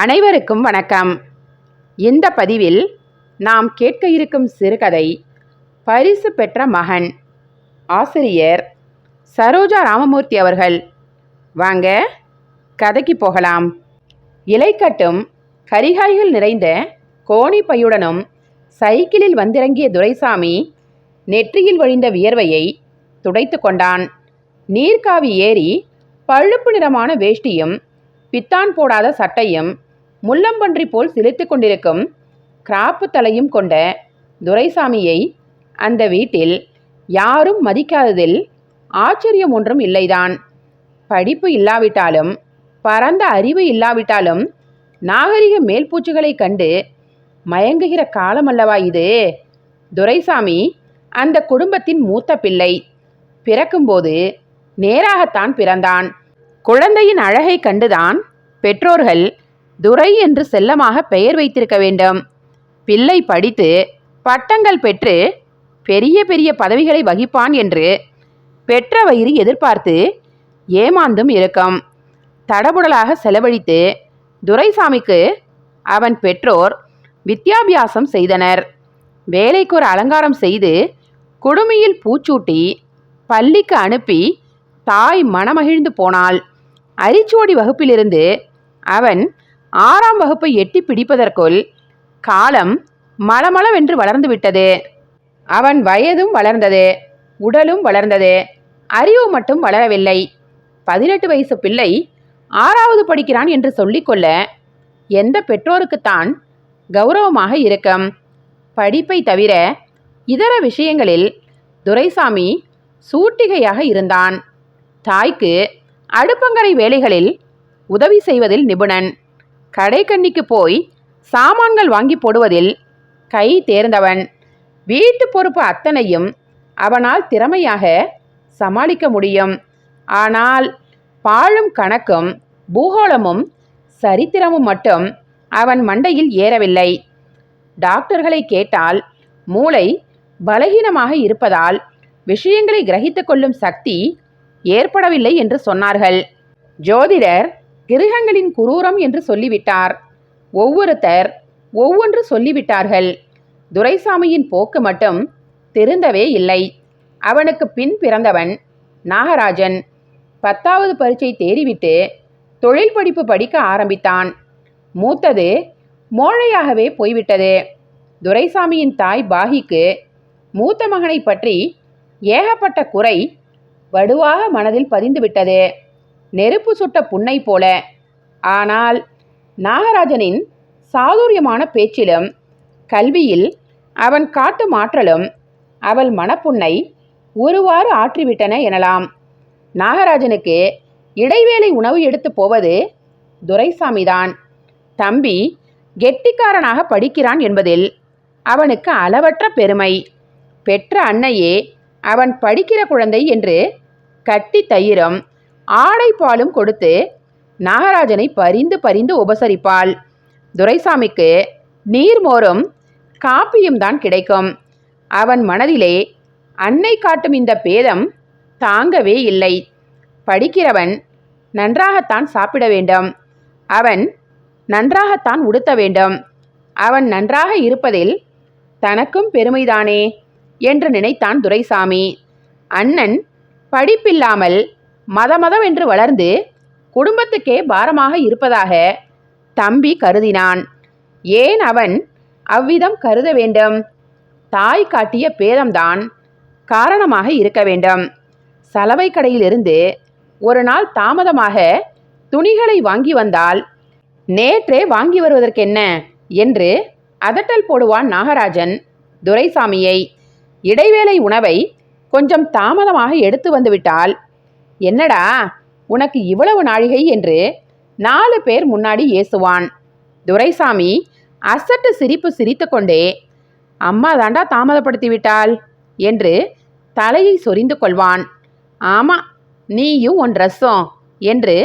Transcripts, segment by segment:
அனைவருக்கும் வணக்கம். இந்த பதிவில் நாம் கேட்க இருக்கும் சிறுகதை பரிசு பெற்ற மகன் ஆசிரியர் சரோஜா ராமமூர்த்தி அவர்கள். வாங்க கதைக்கு போகலாம். இலைக்கட்டும் கரிகாய்கள் நிறைந்த கோணி பையுடனும் சைக்கிளில் வந்திறங்கிய துரைசாமி நெற்றியில் வழிந்த வியர்வையை துடைத்து கொண்டான். நீர்க்காவி ஏறி பழுப்பு நிறமான வேஷ்டியும் பித்தான் போடாத சட்டையும் முள்ளம்பன்றி போல் சிலைத்து கொண்டிருக்கும் கிராப்பு தலையும் கொண்ட துரைசாமியை அந்த வீட்டில் யாரும் மதிக்காததில் ஆச்சரியம் ஒன்றும் இல்லைதான். படிப்பு இல்லாவிட்டாலும் பரந்த அறிவு இல்லாவிட்டாலும் நாகரிக மேல்பூச்சுகளை கண்டு மயங்குகிற காலமல்லவா இது? துரைசாமி அந்த குடும்பத்தின் மூத்த பிள்ளை. பிறக்கும்போது நேராகத்தான் பிறந்தான். குழந்தையின் அழகை கண்டுதான் பெற்றோர்கள் துரை என்று செல்லமாக பெயர் வைத்திருக்க வேண்டும். பிள்ளை படித்து பட்டங்கள் பெற்று பெரிய பெரிய பதவிகளை வகிப்பான் என்று பெற்ற வயிறு எதிர்பார்த்து ஏமாந்தும் இருக்கும். தடபுடலாக செலவழித்து துரைசாமிக்கு அவன் பெற்றோர் வித்யாபியாசம் செய்தனர். வேலைக்கு ஒரு அலங்காரம் செய்து குடுமியில் பூச்சூட்டி பள்ளிக்கு அனுப்பி தாய் மனமகிழ்ந்து போனாள். அரிச்சோடி வகுப்பிலிருந்து அவன் ஆறாம் வகுப்பை எட்டி பிடிப்பதற்குள் காலம் மலமளவென்று வளர்ந்து விட்டது. அவன் வயதும் வளர்ந்தது உடலும் வளர்ந்தது அறிவு மட்டும் வளரவில்லை. பதினெட்டு வயசு பிள்ளை ஆறாவது படிக்கிறான் என்று சொல்லிக்கொள்ள எந்த பெற்றோருக்குத்தான் கௌரவமாக இருக்கும். படிப்பை தவிர இதர விஷயங்களில் துரைசாமி சூட்டிகையாக இருந்தான். தாய்க்கு அடுப்பங்கரை வேலைகளில் உதவி செய்வதில் நிபுணன். கடைக்கண்ணிக்கு போய் சாமான்கள் வாங்கி போடுவதில் கை தேர்ந்தவன். வீட்டு பொறுப்பு அத்தனையும் அவனால் திறமையாக சமாளிக்க முடியும். ஆனால் பாழும் கணக்கும் பூகோளமும் சரித்திரமும் மட்டும் அவன் மண்டையில் ஏறவில்லை. டாக்டர்களை கேட்டால் மூளை பலகீனமாக இருப்பதால் விஷயங்களை கிரகித்து கொள்ளும் சக்தி ஏற்படவில்லை என்று சொன்னார்கள். ஜோதிடர் கிரகங்களின் குரூரம் என்று சொல்லிவிட்டார். ஒவ்வொருத்தர் ஒவ்வொன்று சொல்லிவிட்டார்கள். துரைசாமியின் போக்கு மட்டும் திருந்தவே இல்லை. அவனுக்கு பின் பிறந்தவன் நாகராஜன். பத்தாவது பரீட்சை தேறிவிட்டு தொழில் படிப்பு படிக்க ஆரம்பித்தான். மூத்தது மோழையாகவே போய்விட்டது. துரைசாமியின் தாய் பாகிக்கு மூத்த மகனை பற்றி ஏகப்பட்ட குறை வடுவாக மனதில் பதிந்துவிட்டது. நெருப்பு சுட்ட புண்ணை போல. ஆனால் நாகராஜனின் சாதுரியமான பேச்சிலும் கல்வியில் அவன் காட்டும் ஆற்றலும் அவள் மனப்புண்ணை ஒருவாறு ஆற்றிவிட்டன எனலாம். நாகராஜனுக்கு இடைவேளை உணவு எடுத்து போவது துரைசாமிதான். தம்பி கெட்டிக்காரனாக படிக்கிறான் என்பதில் அவனுக்கு அளவற்ற பெருமை. பெற்ற அன்னையே அவன் படிக்கிற குழந்தை என்று கட்டி தயிரும் ஆடை பாலும் கொடுத்து நாகராஜனை பரிந்து பரிந்து உபசரிப்பாள். துரைசாமிக்கு நீர்மோரும் காப்பியும் தான் கிடைக்கும். அவன் மனதிலே அன்னை காட்டும் இந்த பேதம் தாங்கவே இல்லை. படிக்கிறவன் நன்றாகத்தான் சாப்பிட வேண்டும். அவன் நன்றாகத்தான் உடுத்த வேண்டும். அவன் நன்றாக இருப்பதில் தனக்கும் பெருமைதானே என்று நினைத்தான் துரைசாமி. அண்ணன் படிப்பில்லாமல் மதமதவென்று வளர்ந்து குடும்பத்துக்கே பாரமாக இருப்பதாக தம்பி கருதினான். ஏன் அவன் அவ்விதம் கருத வேண்டும்? தாய் காட்டிய பேதம்தான் காரணமாக இருக்க வேண்டும். சலவை கடையிலிருந்து ஒரு நாள் தாமதமாக துணிகளை வாங்கி வந்தால் நேற்றே வாங்கி வருவதற்கென்ன? என்று அதட்டல் போடுவான் நாகராஜன் துரைசாமியை. இடைவேளை உணவை கொஞ்சம் தாமதமாக எடுத்து வந்துவிட்டால் என்னடா? உனக்கு இவ்வளவு நாழிகை என்று நாலு பேர் முன்னாடி ஏசுவான். துரைசாமி அசட்டு சிரிப்பு சிரித்துக்கொண்டே அம்மா தாண்டா தாமதப்படுத்தி விட்டாள் என்று தலையை சொரிந்து கொள்வான். ஆமா நீயும் உன் ரசம் என்று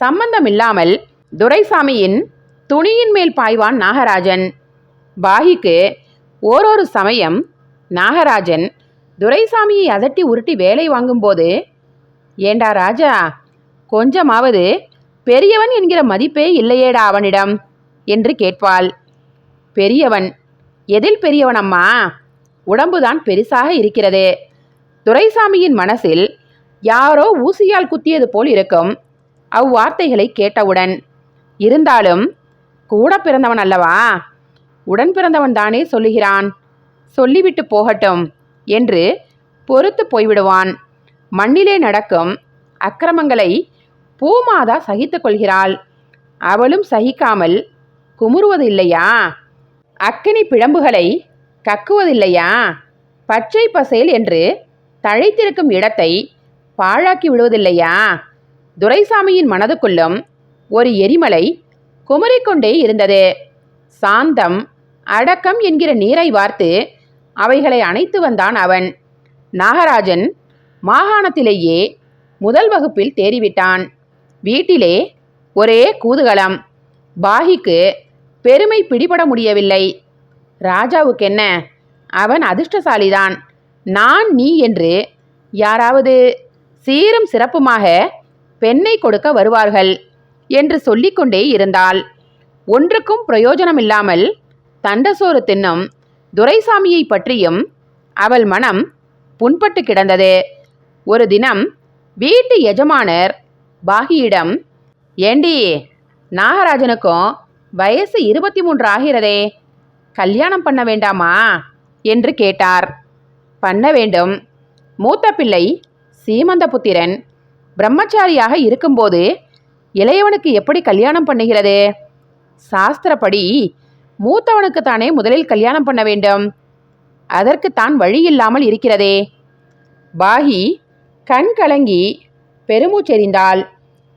சம்பந்தமில்லாமல் துரைசாமியின் துணியின் மேல் பாய்வான் நாகராஜன். பாகிக்கு ஓரொரு சமயம் நாகராஜன் துரைசாமியை அதட்டி உருட்டி வேலை வாங்கும்போது ஏண்டா ராஜா? கொஞ்சமாவது பெரியவன் என்கிற மதிப்பே இல்லையேடா அவனிடம் என்று கேட்பாள். பெரியவன் எதில் பெரியவன் அம்மா உடம்புதான் பெருசாக இருக்கிறது. துரைசாமியின் மனசில் யாரோ ஊசியால் குத்தியது போல் இருக்கும் அவ்வார்த்தைகளை கேட்டவுடன் இருந்தாலும் கூட பிறந்தவன் அல்லவா? உடன் பிறந்தவன் தானே சொல்லுகிறான். சொல்லிவிட்டு போகட்டும் என்று பொறுத்து போய்விடுவான். மண்ணிலே நடக்கும் அக்கிரமங்களை பூமாதா சகித்து கொள்கிறாள். அவளும் சகிக்காமல் குமுறுவதில்லையா? அக்கினி பிழம்புகளை கக்குவதில்லையா? பச்சை பசேல் என்று தழைத்திருக்கும் இடத்தை பாழாக்கி விடுவதில்லையா? துரைசாமியின் மனதுக்குள்ளும் ஒரு எரிமலை குமரிக்கொண்டே இருந்தது. சாந்தம் அடக்கம் என்கிற நீரை வார்த்து அவைகளை அணைத்து வந்தான் அவன். நாகராஜன் மாகாணத்திலேயே முதல் வகுப்பில் தேறிவிட்டான். வீட்டிலே ஒரே கூதுகலம். பாகிக்கு பெருமை பிடிபட முடியவில்லை. ராஜாவுக்கென்ன? அவன் அதிர்ஷ்டசாலிதான். நான் நீ என்று யாராவது சீரும் சிறப்புமாக பெண்ணை கொடுக்க வருவார்கள் என்று சொல்லிக்கொண்டே இருந்தாள். ஒன்றுக்கும் பிரயோஜனமில்லாமல் தண்டசோறு தின்னும் துரைசாமியை பற்றியும் அவள் மனம் புண்பட்டு கிடந்தது. ஒரு தினம் வீட்டு எஜமானர் பாகியிடம் ஏண்டி நாகராஜனுக்கும் வயசு இருபத்தி மூன்று ஆகிறதே கல்யாணம் பண்ண வேண்டாமா? என்று கேட்டார். பண்ண வேண்டும். மூத்த பிள்ளை சீமந்த புத்திரன் பிரம்மச்சாரியாக இருக்கும்போது இளையவனுக்கு எப்படி கல்யாணம் பண்ணுகிறது? சாஸ்திரப்படி மூத்தவனுக்கு தானே முதலில் கல்யாணம் பண்ண வேண்டும். அதற்குத்தான் வழி இல்லாமல் இருக்கிறதே. பாகி கண் கலங்கி பெருமூச்செறிந்தாள்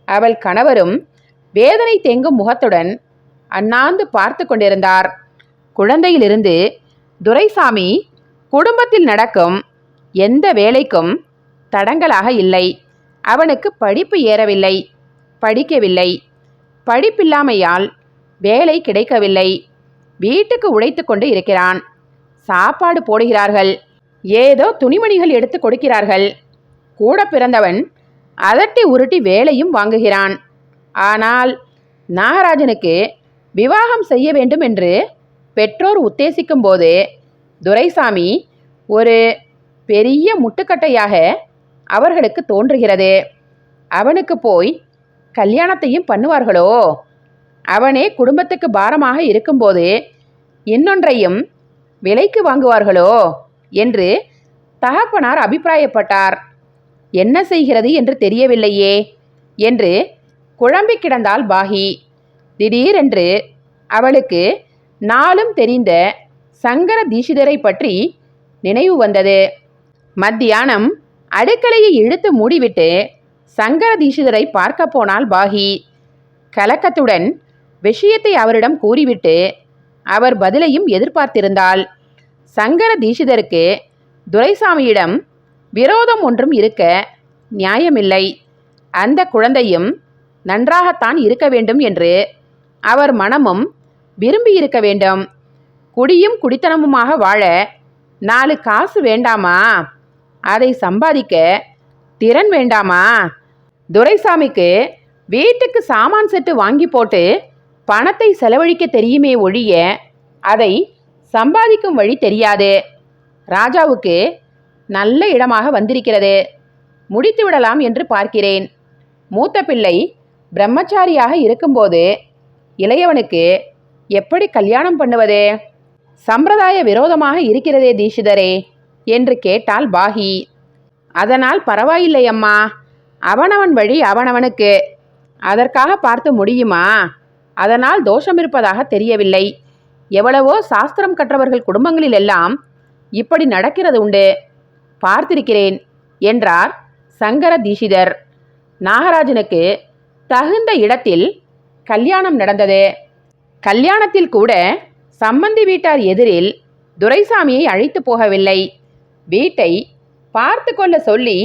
அவள் கணவரும் வேதனை தேங்கும் முகத்துடன் அண்ணாந்து பார்த்து கொண்டிருந்தார். குழந்தையிலிருந்து துரைசாமி குடும்பத்தில் நடக்கும் எந்த வேலைக்கும் தடங்கலாக இல்லை. அவனுக்கு படிப்பு ஏறவில்லை படிக்கவில்லை. படிப்பில்லாமையால் வேலை கிடைக்கவில்லை. வீட்டுக்கு உழைத்து கொண்டு இருக்கிறான். சாப்பாடு போடுகிறார்கள். ஏதோ துணிமணிகள் எடுத்து கொடுக்கிறார்கள். கூட பிறந்தவன் அதட்டி உருட்டி வேலையும் வாங்குகிறான். ஆனால் நாகராஜனுக்கு விவாகம் செய்ய வேண்டும் என்று பெற்றோர் உத்தேசிக்கும் போது துரைசாமி ஒரு பெரிய முட்டுக்கட்டையாக அவர்களுக்கு தோன்றுகிறது. அவனுக்கு போய் கல்யாணத்தையும் பண்ணுவார்களோ? அவனே குடும்பத்துக்கு பாரமாக இருக்கும்போது இன்னொன்றையும் விலைக்கு வாங்குவார்களோ? என்று தகப்பனார் அபிப்பிராயப்பட்டார். என்ன செய்கிறது என்று தெரியவில்லையே. என்று குழம்பி கிடந்தாள் பாகி. திடீரென்று அவளுக்கு நாளும் தெரிந்த சங்கர தீஷிதரை பற்றி நினைவு வந்தது. மத்தியானம் அடுக்கலையை இழுத்து மூடிவிட்டு சங்கர தீஷிதரை பார்க்க போனாள் பாகி. கலக்கத்துடன் விஷயத்தை அவரிடம் கூறிவிட்டு அவர் பதிலையும் எதிர்பார்த்திருந்தாள். சங்கர தீஷிதருக்கு துரைசாமியிடம் விரோதம் ஒன்றும் இருக்க நியாயமில்லை. அந்த குழந்தையும் நன்றாகத்தான் இருக்க வேண்டும் என்று அவர் மனமும் விரும்பி இருக்க வேண்டும். குடியும் குடித்தனமுமாக வாழ நாலு காசு வேண்டாமா? அதை சம்பாதிக்க திறன் வேண்டாமா? துரைசாமிக்கு வீட்டுக்கு சாமான் செட்டு வாங்கி போட்டு பணத்தை செலவழிக்க தெரியுமே ஒழிய அதை சம்பாதிக்கும் வழி தெரியாது. ராஜாவுக்கு நல்ல இடமாக வந்திருக்கிறது. முடித்து விடலாம் என்று பார்க்கிறேன். மூத்த பிள்ளை பிரம்மச்சாரியாக இருக்கும்போது இளையவனுக்கு எப்படி கல்யாணம் பண்ணுவது? சம்பிரதாய விரோதமாக இருக்கிறதே தீஷிதரே என்று கேட்டாள் பாகி. அதனால் பரவாயில்லை அம்மா. அவனவன் வழி அவனவனுக்கு. அதற்காக பார்த்து முடியுமா? அதனால் தோஷம் இருப்பதாக தெரியவில்லை. எவ்வளவோ சாஸ்திரம் கற்றவர்கள் குடும்பங்களில் எல்லாம் இப்படி நடக்கிறது உண்டு. பார்த்திருக்கிறேன் என்றார் சங்கர தீஷிதர் நாகராஜனுக்கு தகுந்த இடத்தில் கல்யாணம் நடந்தது. கல்யாணத்தில் கூட சம்மந்தி வீட்டார் எதிரில் துரைசாமியை அழைத்து போகவில்லை. வீட்டை பார்த்து கொள்ள சொல்லி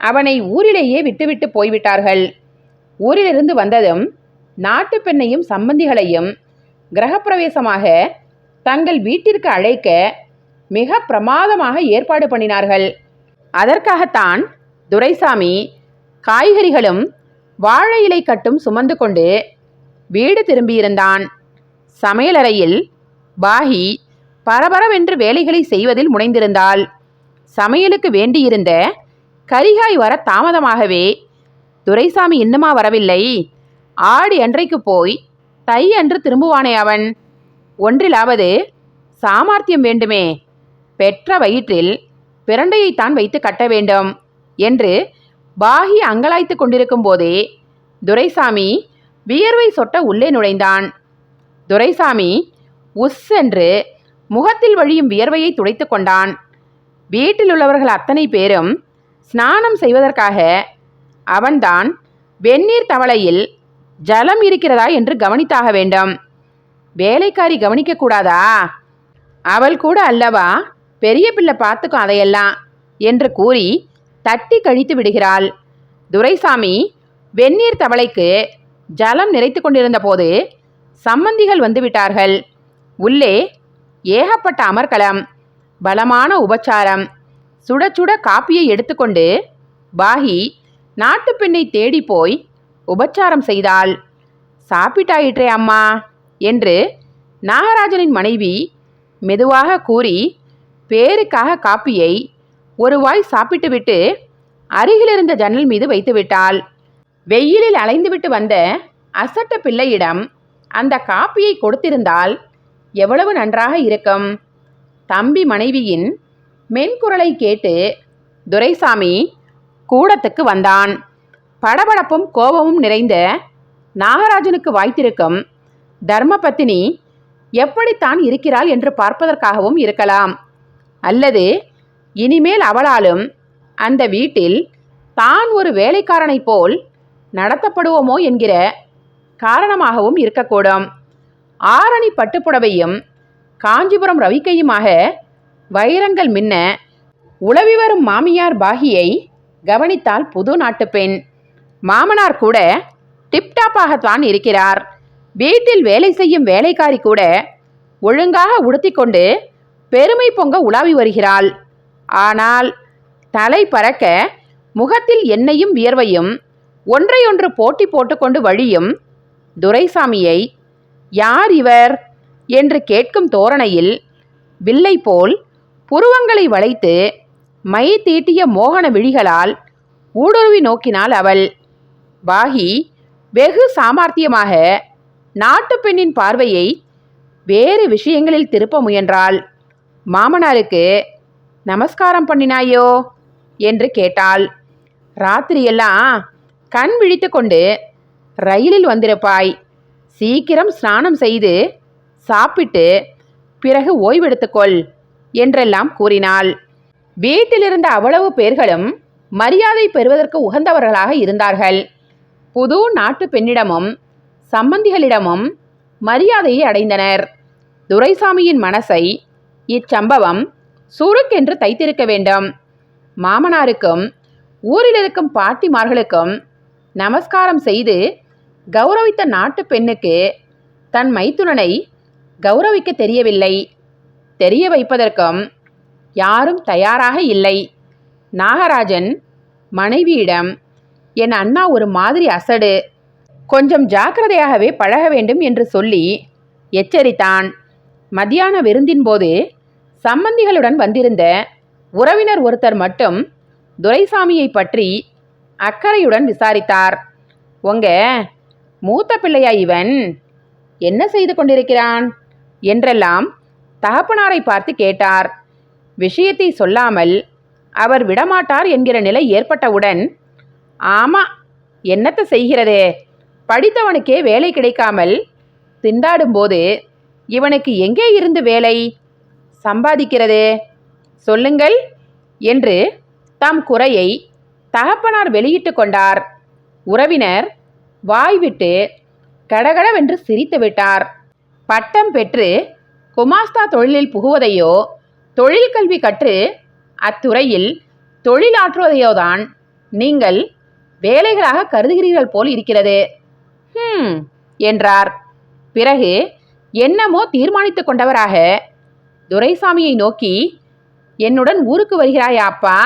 அவனை ஊரிலேயே விட்டுவிட்டு போய்விட்டார்கள். ஊரிலிருந்து வந்ததும் நாட்டு பெண்ணையும் சம்பந்திகளையும் கிரகப்பிரவேசமாக தங்கள் வீட்டிற்கு அழைக்க மிக பிரமாதமாக ஏற்பாடு பண்ணினார்கள். அதற்காகத்தான் துரைசாமி காய்கறிகளும் வாழை இலை கட்டும் சுமந்து கொண்டு வீடு திரும்பியிருந்தான். சமையலறையில் பாகி பரபரவென்று வேலைகளை செய்வதில் முனைந்திருந்தாள். சமையலுக்கு வேண்டியிருந்த கரிகாய் வர தாமதமாகவே துரைசாமி இன்னுமா வரவில்லை. ஆடி அன்றைக்கு போய் தை அன்று திரும்புவானே அவன். ஒன்றிலாவது சாமர்த்தியம் வேண்டுமே. பெற்ற வயிற்றில் பிரண்டையைத்தான் வைத்து கட்ட வேண்டும் என்று பாகி அங்கலாய்த்து கொண்டிருக்கும் போதே துரைசாமி வியர்வை சொட்ட உள்ளே நுழைந்தான். துரைசாமி உஸ் என்று முகத்தில் வழியும் வியர்வையை துடைத்து கொண்டான். வீட்டில் உள்ளவர்கள் அத்தனை பேரும் ஸ்நானம் செய்வதற்காக அவன்தான் வெந்நீர் தவளையில் ஜலம் இருக்கிறதா என்று கவனித்தாக வேண்டும். வேலைக்காரி கவனிக்கக்கூடாதா? அவள் கூட அல்லவா? பெரிய பிள்ளை பார்த்துக்கும் அதையெல்லாம் என்று கூறி தட்டி கழித்து விடுகிறாள். துரைசாமி வெந்நீர் தவளைக்கு ஜலம் நிறைத்து கொண்டிருந்த போது சம்பந்திகள் வந்துவிட்டார்கள் உள்ளே ஏகப்பட்ட அமர்கலம் பலமான உபச்சாரம் சுட சுட காப்பியை எடுத்துக்கொண்டு பாகி நாட்டுப் பெண்ணை தேடி போய் உபச்சாரம் செய்தாள். சாப்பிட்டாயிற்றே அம்மா என்று நாகராஜனின் மனைவி மெதுவாக கூறி பேருக்காக காப்பியை ஒரு வாய் சாப்பிட்டுவிட்டு அருகிலிருந்த ஜன்னல் மீது வைத்து விட்டாள் வெயிலில் அலைந்துவிட்டு வந்த அசட்ட பிள்ளையிடம் அந்த காப்பியை கொடுத்திருந்தால் எவ்வளவு நன்றாக இருக்கும்? தம்பி மனைவியின் மென்குரலை கேட்டு துரைசாமி கூடத்துக்கு வந்தான். படபடப்பும் கோபமும் நிறைந்த நாகராஜனுக்கு வாய்த்திருக்கும் தர்மபத்தினி எப்படித்தான் இருக்கிறாள் என்று பார்ப்பதற்காகவும் இருக்கலாம். அல்லது இனிமேல் அவளாலும் அந்த வீட்டில் தான் ஒரு வேலைக்காரனைப் போல் நடத்தப்படுவோமோ என்கிற காரணமாகவும் இருக்கக்கூடும். ஆரணி பட்டுப்புடவையும் காஞ்சிபுரம் ரவிக்கையுமாக வைரங்கள் மின்ன உளவி வரும் மாமியார் பாகியை கவனித்தால் புது நாட்டு பெண். மாமனார் கூட டிப்டாப்பாகத்தான் இருக்கிறார். வீட்டில் வேலை செய்யும் வேலைக்காரி கூட ஒழுங்காக உடுத்திக்கொண்டு பெருமை பொங்க உலாவி வருகிறாள். ஆனால் தலை பறக்க முகத்தில் எண்ணெயும் வியர்வையும் ஒன்றையொன்று போட்டி போட்டுக்கொண்டு வழியும் துரைசாமியை யார் இவர்? என்று கேட்கும் தோரணையில் வில்லை போல் புருவங்களை வளைத்து மை தீட்டிய மோகன விழிகளால் ஊடுருவி நோக்கினாள் அவள். பாகி வெகு சாமர்த்தியமாக நாட்டுப் பெண்ணின் பார்வையை வேறு விஷயங்களில் திருப்ப முயன்றாள். மாமனாருக்கு நமஸ்காரம் பண்ணினாயோ? என்று கேட்டாள். ராத்திரியெல்லாம் கண் விழித்து கொண்டு ரயிலில் வந்திருப்பாய். சீக்கிரம் ஸ்நானம் செய்து சாப்பிட்டு பிறகு ஓய்வெடுத்துக்கொள் என்றெல்லாம் கூறினாள். வீட்டிலிருந்த அவ்வளவு பேர்களும் மரியாதை பெறுவதற்கு உகந்தவர்களாக இருந்தார்கள். புது நாட்டு பெண்ணிடமும் சம்பந்திகளிடமும் மரியாதையை அடைந்தனர். துரைசாமியின் மனசை இச்சம்பவம் சுருக்கென்று தைத்திருக்க வேண்டும். மாமனாருக்கும் ஊரில் இருக்கும் பாட்டிமார்களுக்கும் நமஸ்காரம் செய்து கௌரவித்த நாட்டு பெண்ணுக்கு தன் மைத்துனனை கௌரவிக்க தெரியவில்லை. தெரிய வைப்பதற்கும் யாரும் தயாராக இல்லை. நாகராஜன் மனைவியிடம் என் அண்ணா ஒரு மாதிரி அசடு. கொஞ்சம் ஜாக்கிரதையாகவே பழக வேண்டும் என்று சொல்லி எச்சரித்தான். மத்தியான விருந்தின் போது சம்பந்திகளுடன் வந்திருந்த உறவினர் ஒருத்தர் மட்டும் துரைசாமியை பற்றி அக்கறையுடன் விசாரித்தார். உங்க மூத்த பிள்ளையா இவன்? என்ன செய்து கொண்டிருக்கிறான்? என்றெல்லாம் தகப்பனாரை பார்த்து கேட்டார். விஷயத்தை சொல்லாமல் அவர் விடமாட்டார் என்கிற நிலை ஏற்பட்டவுடன் ஆமா என்னத்தை செய்கிறதே? படித்தவனுக்கே வேலை கிடைக்காமல் திண்டாடும்போது இவனுக்கு எங்கே இருந்து வேலை? சம்பாதிக்கிறதே. சொல்லுங்கள் என்று தம் குறையை தகப்பனார் வெளியிட்டு கொண்டார். உறவினர் வாய்விட்டு கடகடவென்று சிரித்து விட்டார். பட்டம் பெற்று குமாஸ்தா தொழிலில் புகுவதையோ தொழில் கல்வி கற்று அத்துறையில் தொழிலாற்றுவதையோதான் நீங்கள் வேலைகளாக கருதுகிறீர்கள் போல் இருக்கிறது. ஹம் என்றார். பிறகு என்னமோ தீர்மானித்து கொண்டவராக. துரைசாமியை நோக்கி என்னுடன் ஊருக்கு வருகிறாயா அப்பா?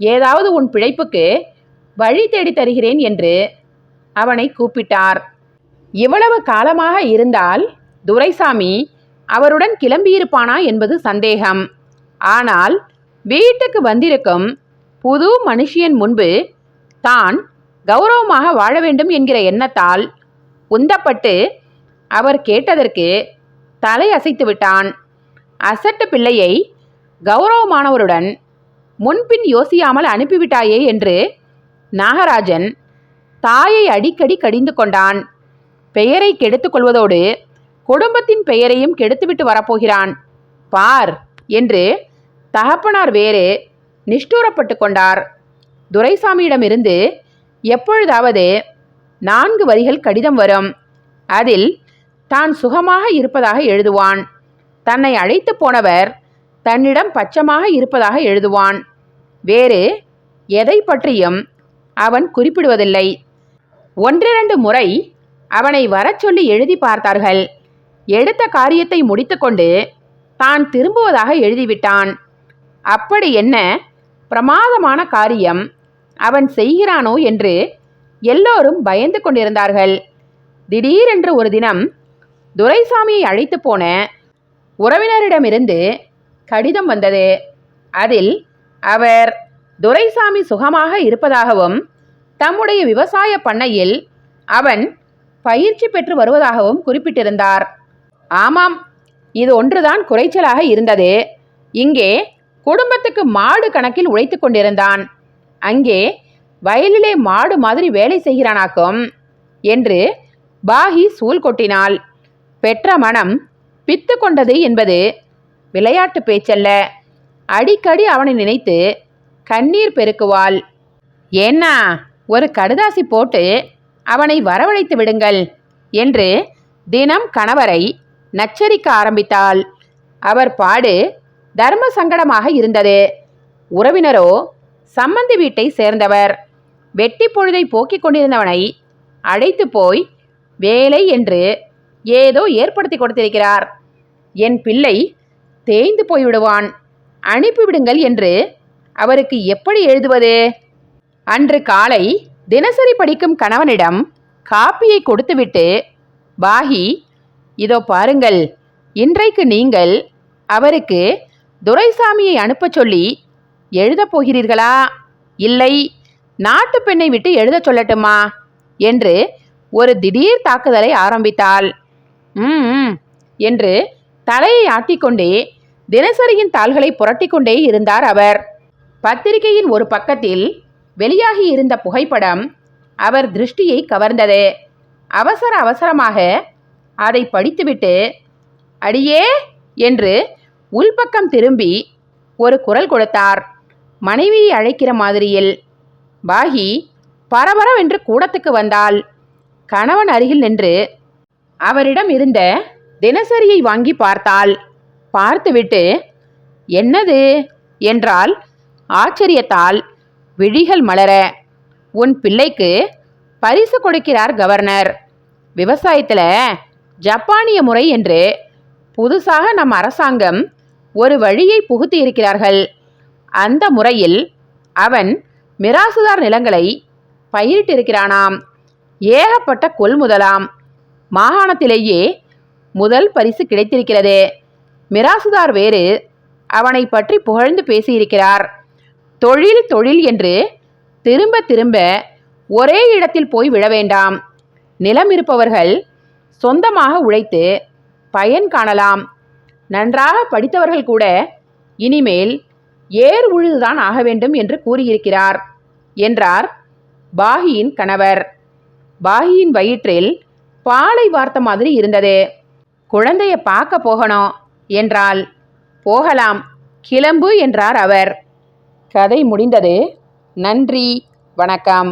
ஏதாவது உன் பிழைப்புக்கு வழி தேடி தருகிறேன் என்று அவனை கூப்பிட்டார். இவ்வளவு காலமாக இருந்தால் துரைசாமி அவருடன் கிளம்பியிருப்பானா என்பது சந்தேகம். ஆனால் வீட்டுக்கு வந்திருக்கும் புது மனுஷியன் முன்பு தான் கௌரவமாக வாழ வேண்டும் என்கிற எண்ணத்தால் உந்தப்பட்டு அவர் கேட்டதற்கு தலை அசைத்து விட்டான். அசட்டு பிள்ளையை கௌரவமானவருடன் முன்பின் யோசியாமல் அனுப்பிவிட்டாயே என்று நாகராஜன் தாயை அடிக்கடி கடிந்து கொண்டான். பெயரை கெடுத்து கொள்வதோடு குடும்பத்தின் பெயரையும் கெடுத்துவிட்டு வரப்போகிறான். பார் என்று தகப்பனார் வேறு நிஷ்டூரப்பட்டு கொண்டார். துரைசாமியிடமிருந்து எப்பொழுதாவது நான்கு வரிகள் கடிதம் வரும். அதில் தான் சுகமாக இருப்பதாக எழுதுவான். தன்னை அழைத்து போனவர் தன்னிடம் பச்சமாக இருப்பதாக எழுதுவான். வேறு எதை பற்றியும் அவன் குறிப்பிடுவதில்லை. ஒன்றிரண்டு முறை அவனை வரச் சொல்லி எழுதி பார்த்தார்கள். எடுத்த காரியத்தை முடித்துக்கொண்டு தான் திரும்புவதாக எழுதிவிட்டான். அப்படி என்ன பிரமாதமான காரியம் அவன் செய்கிறானோ என்று எல்லோரும் பயந்து கொண்டிருந்தார்கள். திடீரென்று ஒரு தினம் துரைசாமியை அழைத்து போன உறவினரிடமிருந்து கடிதம் வந்தது. அதில் அவர் துரைசாமி சுகமாக இருப்பதாகவும் தம்முடைய விவசாய பண்ணையில் அவன் பயிற்சி பெற்று வருவதாகவும் குறிப்பிட்டிருந்தார். ஆமாம் இது ஒன்றுதான் குறைச்சலாக இருந்தது. இங்கே குடும்பத்துக்கு மாடு கணக்கில் உழைத்து கொண்டிருந்தான். அங்கே வயலிலே மாடு மாதிரி வேலை செய்கிறானாக்கும் என்று பாகி சூழ் கொட்டினாள். பெற்ற மனம் பித்து கொண்டது என்பது விளையாட்டு பேச்சல்ல. அடிக்கடி அவனை நினைத்து கண்ணீர் பெருக்குவாள். ஏன்னா ஒரு கடுதாசி போட்டு அவனை வரவழைத்து விடுங்கள் என்று தினம் கணவரை நச்சரிக்க ஆரம்பித்தாள். அவர் பாடு தர்ம சங்கடமாக இருந்தது. உறவினரோ சம்மந்தி வீட்டை சேர்ந்தவர். வெட்டி பொழுதை போக்கிக் கொண்டிருந்தவனை அழைத்து போய் வேலை என்று ஏதோ ஏற்படுத்தி கொடுத்திருக்கிறார். என் பிள்ளை தேய்ந்து போய்விடுவான். அனுப்பிவிடுங்கள் என்று அவருக்கு எப்படி எழுதுவது? அன்று காலை தினசரி படிக்கும் கணவனிடம் காப்பியை கொடுத்துவிட்டு பாகி இதோ பாருங்கள் இன்றைக்கு நீங்கள் அவருக்கு துரைசாமியை அனுப்பச் சொல்லி எழுதப் போகிறீர்களா? இல்லை நாட்டு பெண்ணை விட்டு எழுதச் சொல்லட்டுமா? என்று ஒரு திடீர் தாக்குதலை ஆரம்பித்தாள். ம் என்று தலையை ஆட்டிக்கொண்டே தினசரியின் தாள்களை புரட்டிக்கொண்டே இருந்தார் அவர். பத்திரிகையின் ஒரு பக்கத்தில் வெளியாகி இருந்த புகைப்படம் அவர் திருஷ்டியை கவர்ந்தது. அவசர அவசரமாக அதை படித்துவிட்டு அடியே! என்று உள்பக்கம் திரும்பி ஒரு குரல் கொடுத்தார். மனைவியை அழைக்கிற மாதிரியில். பாகி பரபரவென்று கூடத்துக்கு வந்தாள். கணவன் அருகில் நின்று அவரிடம் இருந்த தினசரியை வாங்கி பார்த்தாள். பார்த்துவிட்டு என்னது? என்றால் ஆச்சரியத்தால் விழிகள் மலர. உன் பிள்ளைக்கு பரிசு கொடுக்கிறார் கவர்னர். விவசாயத்தில் ஜப்பானிய முறை என்று புதுசாக நம் அரசாங்கம் ஒரு வழியை புகுத்தி இருக்கிறார்கள். அந்த முறையில் அவன் மிராசுதார் நிலங்களை பயிரிட்டிருக்கிறானாம். ஏகப்பட்ட கொள்முதலாம். மாகாணத்திலேயே முதல் பரிசு கிடைத்திருக்கிறது. மிராசுதார் வேறு அவனை பற்றி புகழ்ந்து பேசியிருக்கிறார். தொழில் தொழில் என்று திரும்ப திரும்ப ஒரே இடத்தில் போய் விழ வேண்டாம். நிலம் இருப்பவர்கள் சொந்தமாக உழைத்து பயன் காணலாம். நன்றாக படித்தவர்கள் கூட இனிமேல் ஏர் உழுதுதான் ஆக வேண்டும் என்று கூறியிருக்கிறார் என்றார் பாகியின் கணவர். பாகியின் வயிற்றில் பாலை வார்த்த மாதிரி இருந்தது. குழந்தைய பார்க்க போகணும் என்றால் போகலாம் கிளம்பு என்றார் அவர். கதை முடிந்தது. நன்றி வணக்கம்.